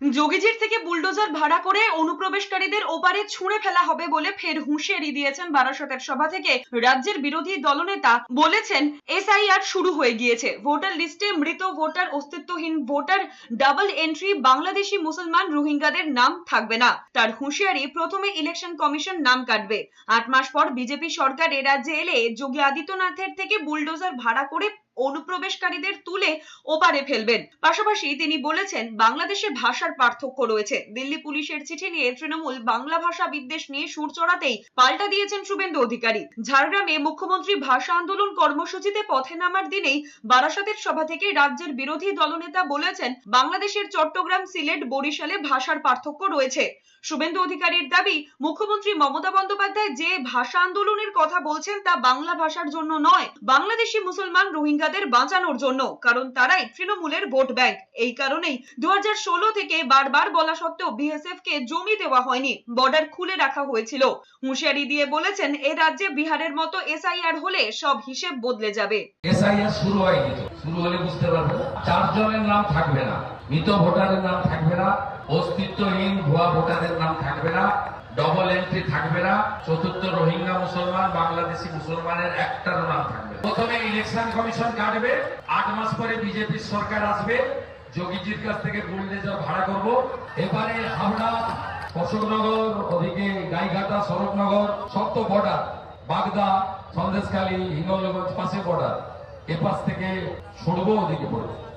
যোগীজির থেকে বুলডোজার ভাড়া করে অনুপ্রবেশকারীদের ওপারে ছুঁড়ে ফেলা হবে বলে ফের হুঁশিয়ারি দিয়েছেন বারাসতের সভা থেকে রাজ্যের বিরোধী দলনেতা বলেছেন, এসআইআর শুরু হয়ে গিয়েছে। ভোটার লিস্টে মৃত ভোটার, অস্তিত্বহীন ভোটার, ডাবল এন্ট্রি, বাংলাদেশি মুসলমান রোহিঙ্গাদের নাম থাকবে না। তার হুঁশিয়ারি প্রথমে ইলেকশন কমিশন নাম কাটবে। আট মাস পর বিজেপি সরকার এ রাজ্যে এলে যোগী আদিত্যনাথের থেকে বুলডোজার ভাড়া করে অনুপ্রবেশকারীদের তুলে ওপারে ফেলবেন। পাশাপাশি তিনি বলেছেন, বাংলাদেশে ভাষার পার্থক্য রয়েছে। দিল্লি পুলিশের চিঠি নিয়ে তৃণমূল বাংলা ভাষা বিদ্বেষ নিয়ে সুর চড়াতেই পাল্টা দিয়েছেন শুভেন্দু অধিকারী। ঝাড়গ্রামে মুখ্যমন্ত্রী ভাষা আন্দোলন কর্মসূচিতে পথে নামার দিনেই বারাসাতের সভা থেকে রাজ্যের বিরোধী দলনেতা বলেছেন, বাংলাদেশের চট্টগ্রাম, সিলেট, বরিশালে ভাষার পার্থক্য রয়েছে। শুভেন্দু অধিকারীর দাবি, মুখ্যমন্ত্রী মমতা বন্দ্যোপাধ্যায় যে ভাষা আন্দোলনের কথা বলছেন তা বাংলা ভাষার জন্য নয়। বাংলাদেশি মুসলমান রোহিঙ্গাদের বাঁচানোর জন্য, কারণ তারাই তৃণমূলের ভোট ব্যাংক। এই কারণেই দু হাজার ষোলো থেকে বারবার বলা সত্ত্বেও বিএসএফ কে জমি দেওয়া হয়নি, বর্ডার খুলে রাখা হয়েছিল। হুঁশিয়ারি দিয়ে বলেছেন, এ রাজ্যে বিহারের মতো এসআইআর হলে সব হিসেব বদলে যাবে। এসআইআর শুরু হয়নি শুরু হলে বুঝতে পারবেন চারজনের নাম থাকবে না। মৃত ভোটারের নাম থাকবে না, অস্তিত্বহীন ভুয়া ভোটারের নাম থাকবে না ডবল এন্ট্রি থাকবে না, চতুর্থ রোহিঙ্গা মুসলমান, বাংলাদেশি মুসলমানের একটারও নাম থাকবে প্রথমে ইলেকশন কমিশন কাটবে, আট মাস পরে বিজেপি সরকার আসবে। যোগীজির কাছ থেকে বুলডেজার ভাড়া করব। এবারে হাওড়া, অশোকনগর, ওদিকে গাইঘাটা, শরৎনগর সব তো বর্ডার বাগদা, সন্দেশখালী, হিঙ্গলগঞ্জ পাশে বর্ডার এপাশ থেকে ছড়বো ওদিকে পড়বে।